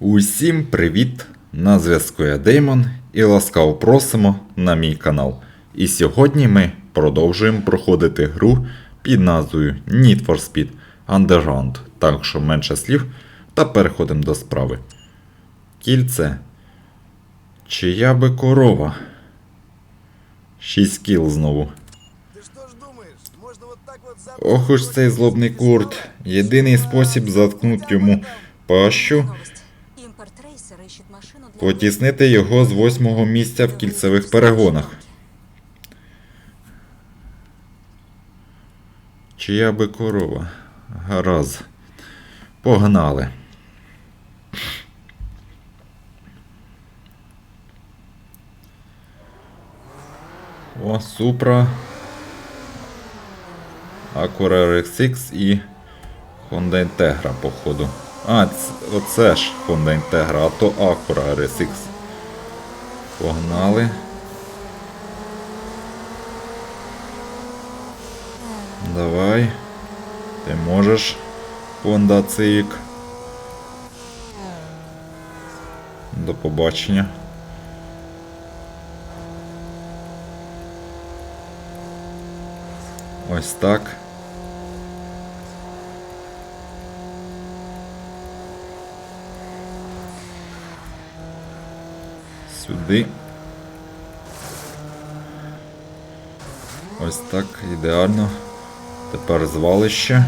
Усім привіт! На зв'язку я Деймон і ласкаво просимо на мій канал. І сьогодні ми продовжуємо проходити гру під назвою Need for Speed Underground. Так що менше слів та переходимо до справи. Кільце. Чия би корова? 6 кіл знову. Ох уж цей злобний курт. Єдиний спосіб заткнути йому пащу потіснити його з восьмого місця в кільцевих перегонах. Чия би корова? Гаразд. Погнали. О, Супра. Acura RX і Honda Integra, походу. А, оце ж Honda Integra, а то Acura RSX. Погнали. Давай. Ти можеш, Honda Civic. До побачення. Ось так. Сюди. Ось так, ідеально. Тепер звалище.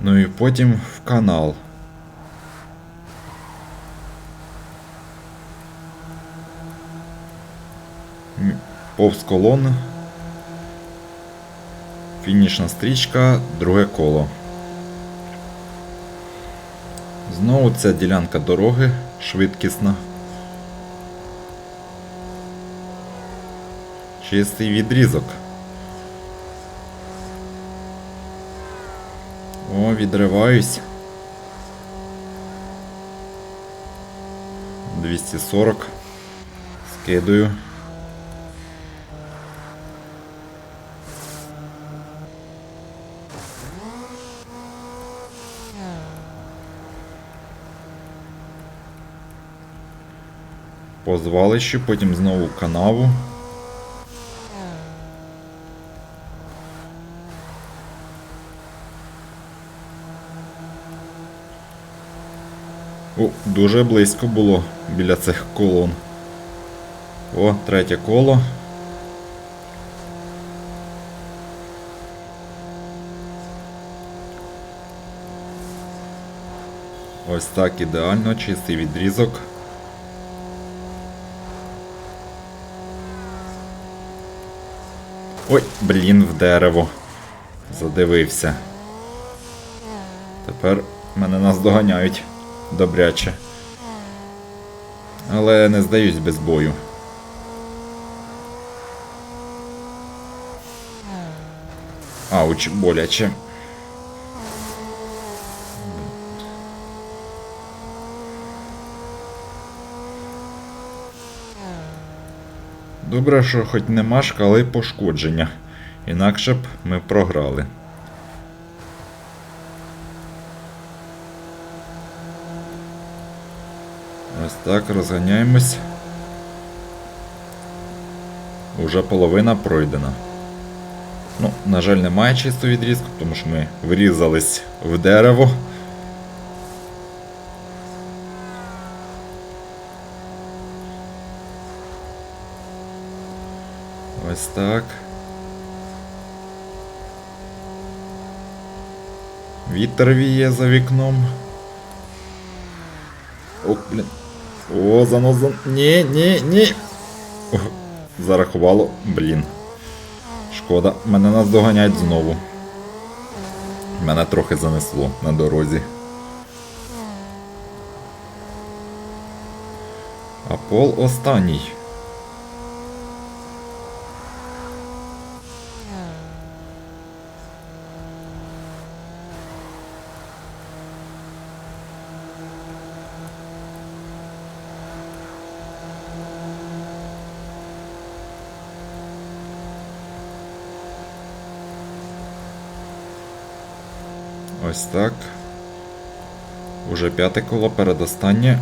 Ну і потім в канал. Повз колон. Фінішна стрічка, друге коло. Знову ця ділянка дороги швидкісна. Чистий відрізок. О, відриваюсь. 240. Скидаю. По звалищу, потім знову канаву. О, дуже близько було біля цих колон. О, третє коло. Ось так ідеально, чистий відрізок. Ой, блін, в дерево. Задивився. Тепер мене нас доганяють добряче. Але не здаюсь без бою. Ауч, боляче. Добре, що хоч нема шкали пошкодження. Інакше б ми програли. Ось так, розганяємось. Уже половина пройдена. Ну, на жаль, немає чистого відрізку, тому що ми врізались в дерево. Ось так. Вітер віє за вікном. О, блін. О, занос зан... Ні, ні, ні. О, зарахувало, блін. Шкода, мене нас доганять знову. Мене трохи занесло на дорозі. А пол останній. Ось так. Уже п'яте коло, передостаннє.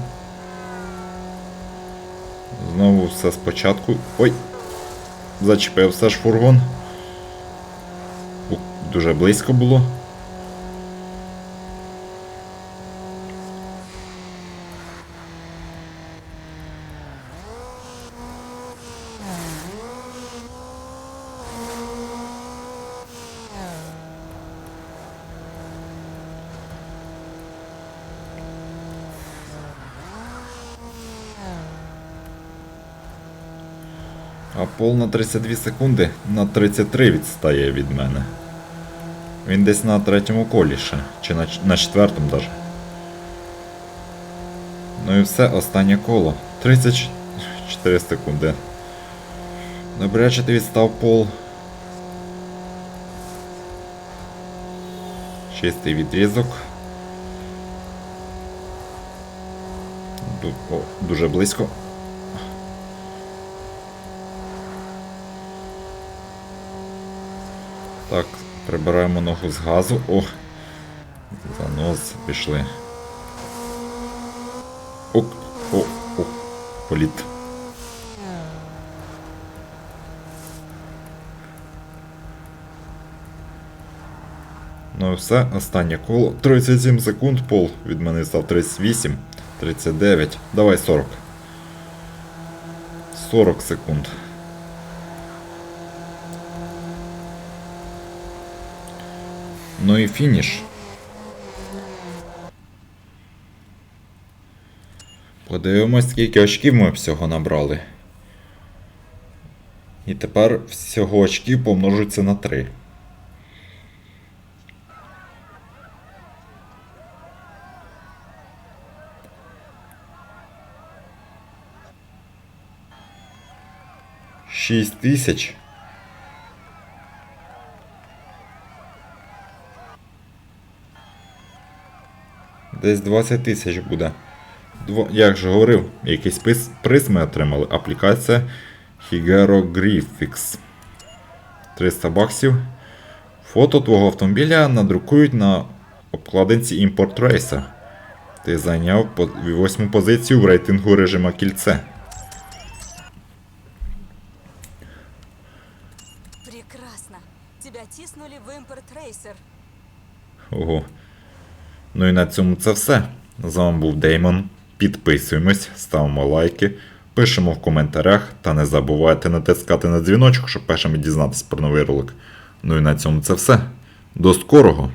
Знову все спочатку. Ой! Зачепив все ж фургон. Дуже близько було. А пол на 32 секунди на 33 відстає від мене. Він десь на третьому колі ще, чи на, на четвертому даже. Ну і все, останнє коло. 34 секунди. Добряче ти відстав пол. Чистий відрізок. Ду- О, дуже близько. Так, прибираємо ногу з газу. О! Занос пішли. Ок, о, о, політ. Ну і все, останнє коло. 37 секунд, пол від мене став 38, 39. Давай 40. 40 секунд. Ну і фініш. Подивимось, скільки очків ми всього набрали. І тепер всього очків помножується на 3. Шість тисяч. Десь 20 тисяч буде. Дво... Як же говорив, якийсь приз, приз ми отримали. Аплікація Hieroglyphics. 300 баксів. Фото твого автомобіля надрукують на обкладинці Import Racer. Ти зайняв восьму позицію в рейтингу режима кільце. Прекрасно. Тебя тиснули в импорт-рейсер. Ого. Ну і на цьому це все. З вами був Деймон. Підписуємось, ставимо лайки, пишемо в коментарях та не забувайте натискати на дзвіночок, щоб першими дізнатися про новий ролик. Ну і на цьому це все. До скорого!